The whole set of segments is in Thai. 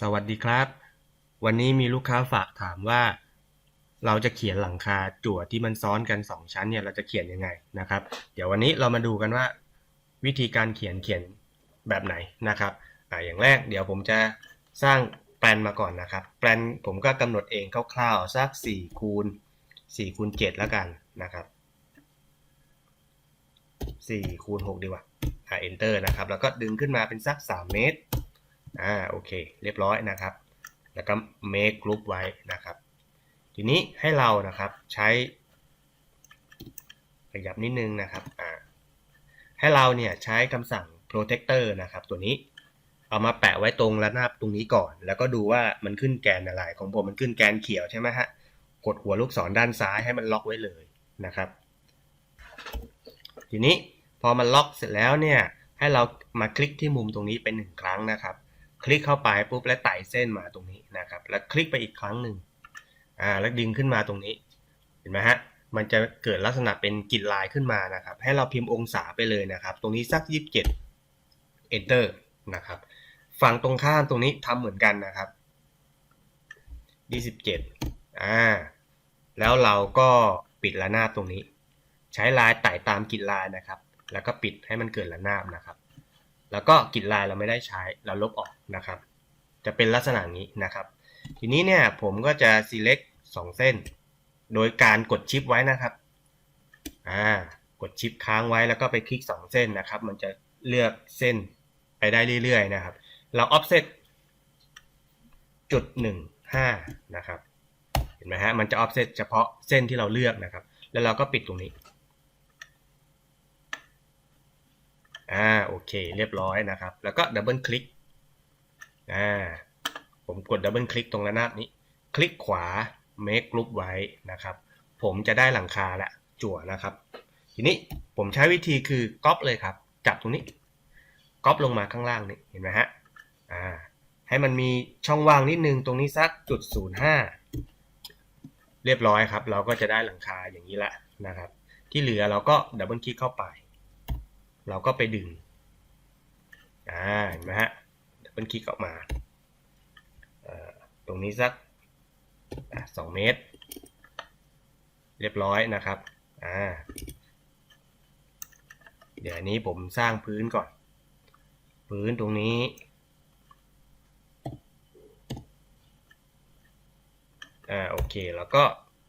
สวัสดีครับ วันนี้มีลูกค้าฝากถามว่า เราจะเขียนหลังคาจั่วที่มันซ้อนกัน 2 ชั้นเนี่ยเราจะเขียนยังไงนะครับ เดี๋ยววันนี้เรามาดูกันว่า วิธีการเขียนเขียนแบบไหนนะครับอ่าอย่างแรกเดี๋ยวผมจะสร้างแปลนมาก่อนนะครับ แปลนผมก็กำหนดเองคร่าวๆสัก4คูณ4คูณ7แล้วกันนะครับ4คูณ6ดีกว่าอ่า enter นะครับ แล้วก็ดึงขึ้นมาเป็นสัก 3 เมตร อ่าโอเค เรียบร้อยนะครับ แล้วก็ make group ไว้นะครับ ทีนี้ให้เรานะครับใช้ขยับนิดนึงนะครับอ่าให้เราเนี่ยใช้คำสั่ง protector นะครับ ตัวนี้เอามาแปะไว้ตรงระนาบตรงนี้ก่อน แล้วก็ดูว่ามันขึ้นแกนอะไรของผมมันขึ้นแกนเขียวใช่ไหมฮะกดหัวลูกศรด้านซ้ายให้มันล็อกไว้เลยนะครับ ทีนี้พอมันล็อกเสร็จแล้วเนี่ยให้เรามาคลิกที่มุมตรงนี้เป็นหนึ่งครั้งนะครับ คลิกเข้าไปปุ๊บแล้วไต่เส้นมาตรงนี้นะครับ แล้วคลิกไปอีกครั้งหนึ่งอ่าแล้วดึงขึ้นมาตรงนี้เห็นไหมฮะมันจะเกิดลักษณะเป็นกิดลายขึ้นมานะครับ ให้เราพิมพ์องศาไปเลยนะครับ ตรงนี้สัก 27 enter นะครับฝั่งตรงข้ามตรงนี้ทำเหมือนกันนะครับ27อ่าแล้วเราก็ปิดระนาบตรงนี้ ใช้ลายไต่ตามกิดลายนะครับ แล้วก็ปิดให้มันเกิดระนาบนะครับ แล้วก็กิดลายเราไม่ได้ใช้เราลบออกนะครับ จะเป็นลักษณะนี้นะครับ ทีนี้เนี่ยผมก็จะ select 2 เส้น โดยการกดชิปไว้นะครับอ่ากดชิปค้างไว้แล้วก็ไปคลิก 2 เส้นนะครับ มันจะเลือกเส้นไปได้เรื่อยๆนะครับ เรา offset จุดหนึ่งห้านะครับ เห็นไหมฮะ มันจะ offset เฉพาะเส้นที่เราเลือกนะครับ แล้วเราก็ปิดตรงนี้ อ่าโอเคเรียบร้อยนะครับ แล้วก็ดับเบิลคลิกอ่าผมกดดับเบิลคลิกตรงระนาบนี้ คลิกขวา make group ไว้นะครับ ผมจะได้หลังคาละจั่วนะครับ ทีนี้ผมใช้วิธีคือก๊อปเลยครับ จับตรงนี้ก๊อปลงมาข้างล่างนี่เห็นไหมฮะอ่าให้มันมีช่องว่างนิดนึงตรงนี้สักจุดศูนย์ห้าเรียบร้อยครับ เราก็จะได้หลังคาอย่างนี้ละนะครับ ที่เหลือเราก็ดับเบิลคลิกเข้าไป เราก็ไปดึงอ่าเห็นไหมฮะเบิลคลิกออกมา ตรงนี้สักสองเมตร เรียบร้อยนะครับอ่าเดี๋ยวนี้ผมสร้างพื้นก่อน พื้นตรงนี้ อ่าโอเคแล้วก็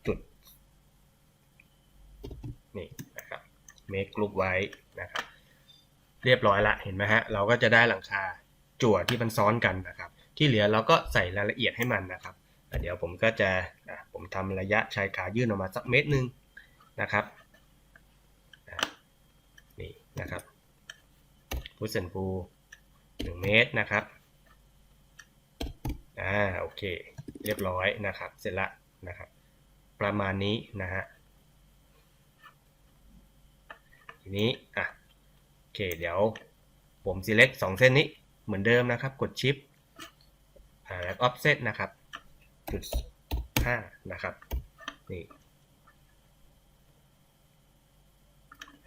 จุด นี่นะครับเมคกรุ๊ปไว้นะครับ เรียบร้อยละเห็นไหมฮะเราก็จะได้หลังคาจั่วที่มันซ้อนกันนะครับ ที่เหลือเราก็ใส่รายละเอียดให้มันนะครับเดี๋ยวผมก็จะผมทำระยะชายขายื่นออกมาสักเมตรหนึ่งนะครับนี่นะครับพุชเซนพูหนึ่งเมตรนะครับอ่าโอเค เรียบร้อยนะครับ เสร็จละนะครับ ประมาณนี้นะฮะทีนี้อะ เคเดี๋ยวผม select 2 เส้นนี้เหมือนเดิมนะครับ กดชิปแล้ว offset นะครับจุดห้านะครับนี่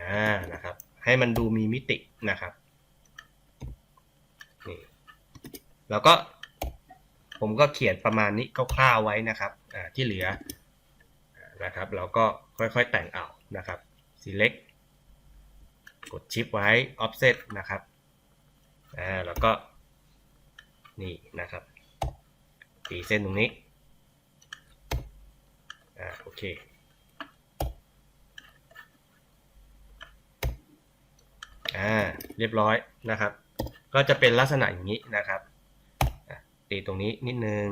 อ่านะครับ ให้มันดูมีมิตินะครับนี่แล้วก็ผมก็เขียนประมาณนี้คร่าวๆไว้นะครับที่เหลือนะครับ เราก็ค่อยๆแต่งเอานะครับ select กดชิปไว้ offset นะครับอ่าแล้วก็นี่นะครับตีเส้นตรงนี้อ่าโอเคอ่าเรียบร้อยนะครับ ก็จะเป็นลักษณะอย่างนี้นะครับตีตรงนี้นิดนึง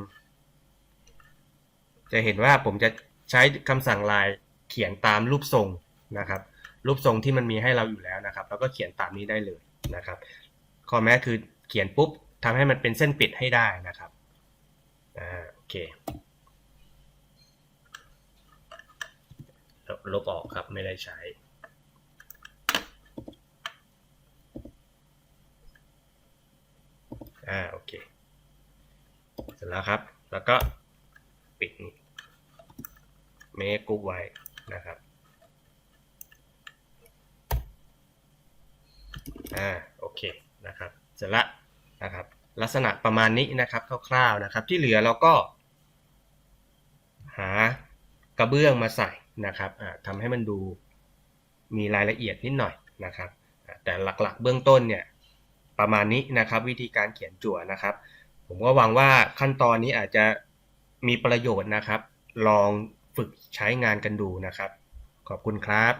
จะเห็นว่าผมจะใช้คำสั่งลายเขียนตามรูปทรงนะครับ รูปทรงที่มันมีให้เราอยู่แล้วนะครับ แล้วก็เขียนตามนี้ได้เลยนะครับข้อแม้คือเขียนปุ๊บทำให้มันเป็นเส้นปิดให้ได้นะครับอ่าโอเคลบออกครับไม่ได้ใช้อ่าโอเค เสร็จแล้วครับ แล้วก็ปิดเมคกุ๊กไว้นะครับ อ่าโอเคนะครับเสร็จละนะครับลักษณะประมาณนี้นะครับคร่าวๆนะครับที่เหลือเราก็ หากระเบื้องมาใส่นะครับอ่าทำให้มันดูมีรายละเอียดนิดหน่อยนะครับ แต่หลักๆเบื้องต้นเนี่ยประมาณนี้นะครับวิธีการเขียนจั่วนะครับ ผมก็หวังว่าขั้นตอนนี้อาจจะมีประโยชน์นะครับ ลองฝึกใช้งานกันดูนะครับ ขอบคุณครับ